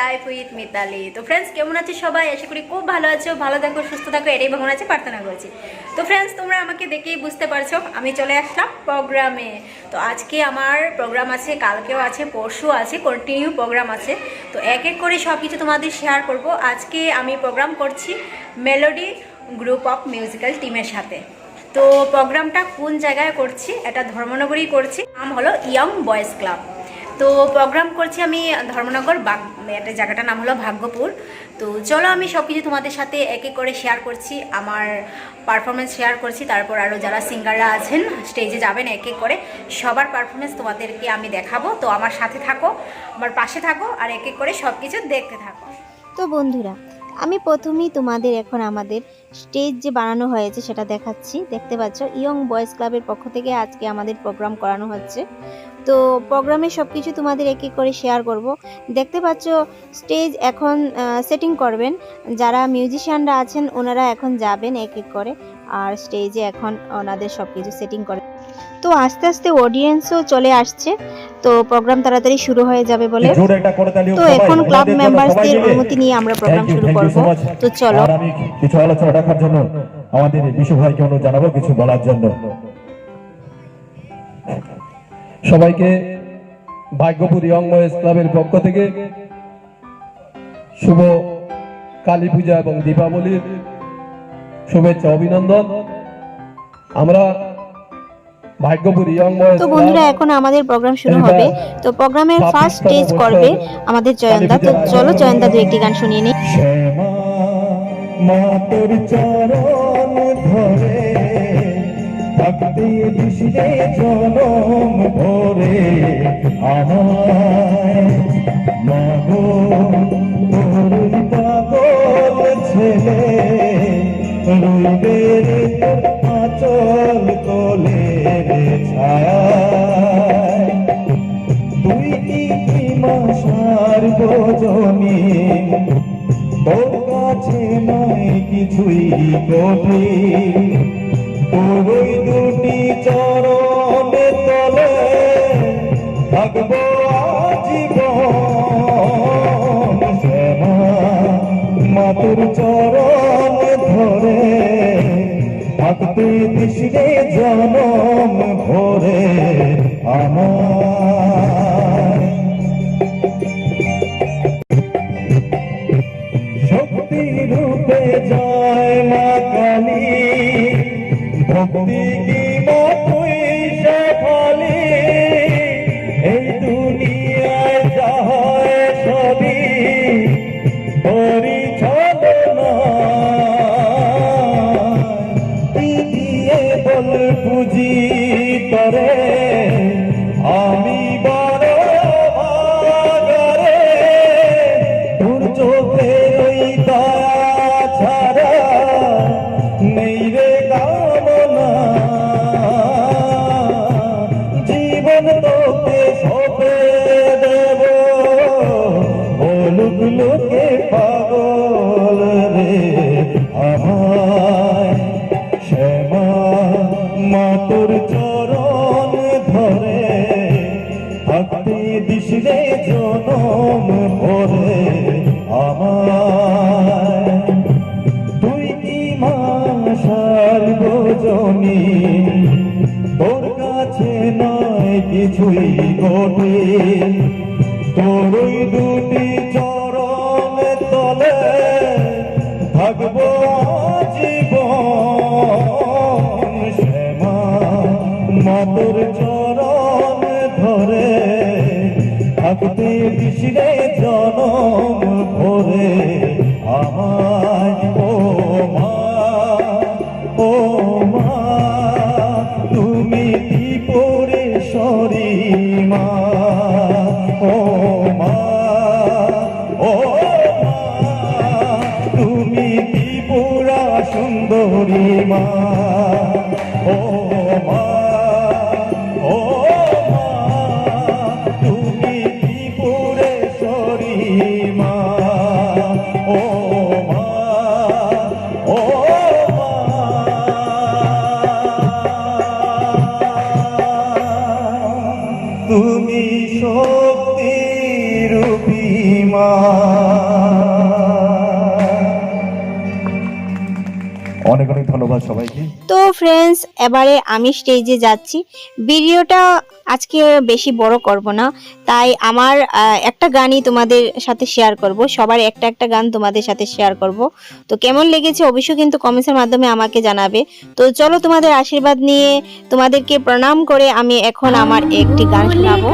Life with Mitali তো friends কেমন আছে সবাই? আশা করি খুব ভালো আছো, ভালো থাকো, সুস্থ থাকো, এটাই ভগবান আছে, প্রার্থনা করছি। তো ফ্রেন্ডস তোমরা আমাকে দেখেই বুঝতে পারছ, আমি চলে আসলাম প্রোগ্রামে তো আজকে আমার প্রোগ্রাম আছে, কালকেও আছে, পরশু আছে কন্টিনিউ প্রোগ্রাম আছে। তো এক এক করে সব কিছু তোমাদের শেয়ার করব। আজকে আমি প্রোগ্রাম করছি মেলোডি গ্রুপ অফ মিউজিক্যাল টিমের সাথে। তো প্রোগ্রামটা কোন জায়গায় করছি, এটা ধর্মনগরেই করছি। নাম হলো ইয়ং বয়েজ ক্লাব তো প্রোগ্রাম করছি আমি ধর্মনগর বাগ, একটা জায়গাটার নাম হলো ভাগ্যপুর। তো চলো আমি সব কিছু তোমাদের সাথে এক এক করে শেয়ার করছি, আমার পারফরমেন্স শেয়ার করছি, তারপর আরও যারা সিঙ্গাররা আছেন স্টেজে যাবেন এক এক করে। সবার পারফরমেন্স তোমাদেরকে আমি দেখাবো, তো আমার সাথে থাকো, আমার পাশে থাকো, আর এক এক করে সব কিছু দেখতে থাকো। তো বন্ধুরা আমি প্রথমেই তোমাদের এখন আমাদের স্টেজ যে বানানো হয়েছে সেটা দেখাচ্ছি। দেখতে পাচ্ছ ইয়ং বয়েজ ক্লাবের পক্ষ থেকে আজকে আমাদের প্রোগ্রাম করানো হচ্ছে। তো প্রোগ্রামে সব কিছু তোমাদের এক এক করে শেয়ার করব। দেখতে পাচ্ছ স্টেজ এখন সেটিং করবেন। যারা মিউজিশিয়ানরা আছেন, ওনারা এখন যাবেন এক এক করে। আর স্টেজে এখন ওনাদের সব কিছু সেটিং করে। তো আস্তে আস্তে অডিয়েন্সও চলে আসছে। তো প্রোগ্রাম তাড়াতাড়ি শুরু হয়ে যাবে বলে। তো এখন ক্লাব মেম্বারসদের সবাইকে। অনুমতি নিয়ে আমরা প্রোগ্রাম শুরু করব। তো চলো। আর আমি কিছু আলোচনা রাখার জন্য আমাদের বিশু ভাইকে অনুরোধ জানাব কিছু বলার জন্য। সবাইকে ভাগ্যপুর ইয়ং বয়েজ ক্লাবের পক্ষ থেকে শুভ কালী পূজা এবং দীপাবলির শুভেচ্ছা অভিনন্দন। আমরা তো বন্ধুরা এখন আমাদের প্রোগ্রাম শুরু হবে। তো প্রোগ্রামের ফার্স্ট স্টেজ করবে আমাদের জয়ন্তা। তো চলো জয়ন্তা দু একটি গান শুনিয়ে নিই। শ্যামা চরণ ধরে ভক্তি বিশে জনম ভরে আমায়। মাগো তোর পাগল ছেলে রইবে আচল তুই কি মাসার গজনী তোর কাছে নাই কিছুই কঠি তোর দুটি চরণে তলে থাকব শ্যামা মাতুর চরণ ধরে থাকতে দিশরে জনম ভরে আমার কিছুই ঘটে। তোর ওই দুটি চরণ তলে থাকব জীবন শ্যামা মাতর চরণ ধরে থাকতে বিশরে ও ধন্যবাদ সবাইকে। তো ফ্রেন্ডস এবারে আমি স্টেজে যাচ্ছি। ভিডিওটা আজকে বেশি বড় করব না। তাই আমার একটা গানই তোমাদের সাথে শেয়ার করব। সবার একটা একটা গান তোমাদের সাথে শেয়ার করব। তো কেমন লেগেছে অবশ্যই কিন্তু কমেন্টসের মাধ্যমে আমাকে জানাবে। তো চলো তোমাদের আশীর্বাদ নিয়ে তোমাদেরকে প্রণাম করে আমি এখন আমার একটি গান শোনাবো।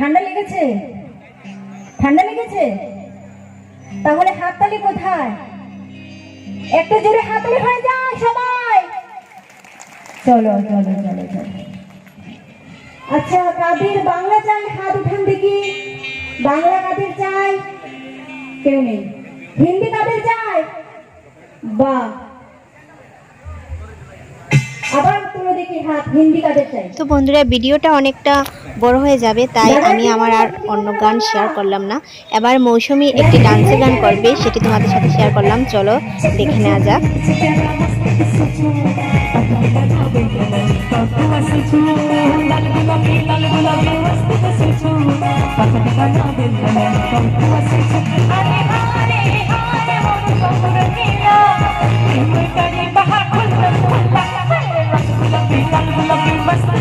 ঠান্ডা লেগেছে? ঠান্ডা লেগেছে? তাহলে হাততালি কোথায়? একটু জোরে হাততালি হয়ে যায় সবাই! চলো চলো চলো চলো। আচ্ছা কাদের বাংলা চাই? হাত উঠান দেখি। বাংলা কাদের চাই? কেউ নেই। হিন্দি কাদের চাই? বাহ আবার তুলো দেখি হাত, হিন্দি কাদের চাই? তো বন্ধুরা, ভিডিওটা অনেকটা বড় হয়ে যাবে, তাই আমি আমার আর অন্য গান শেয়ার করলাম না। এবার মৌসুমি একটি ডান্সের গান করবে, সেটি তোমাদের সাথে শেয়ার করলাম। চলো দেখে নেওয়া যাক।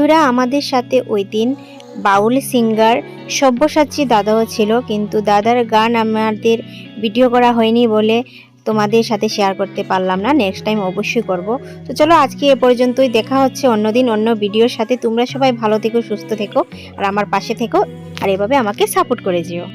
বন্ধুরা, আমাদের সাথে ওই দিন বাউল সিঙ্গার সব্যসাচী দাদাও ছিল, কিন্তু দাদার গান আমাদের ভিডিও করা হয়নি বলে তোমাদের সাথে শেয়ার করতে পারলাম না নেক্সট টাইম অবশ্যই করব। তো চলো, আজকে এ পর্যন্তই, দেখা হচ্ছে অন্যদিন অন্য ভিডিওর সাথে। তোমরা সবাই ভালো থেকো, সুস্থ থেকো, আর আমার পাশে থেকো, আর এভাবে আমাকে সাপোর্ট করে যেও।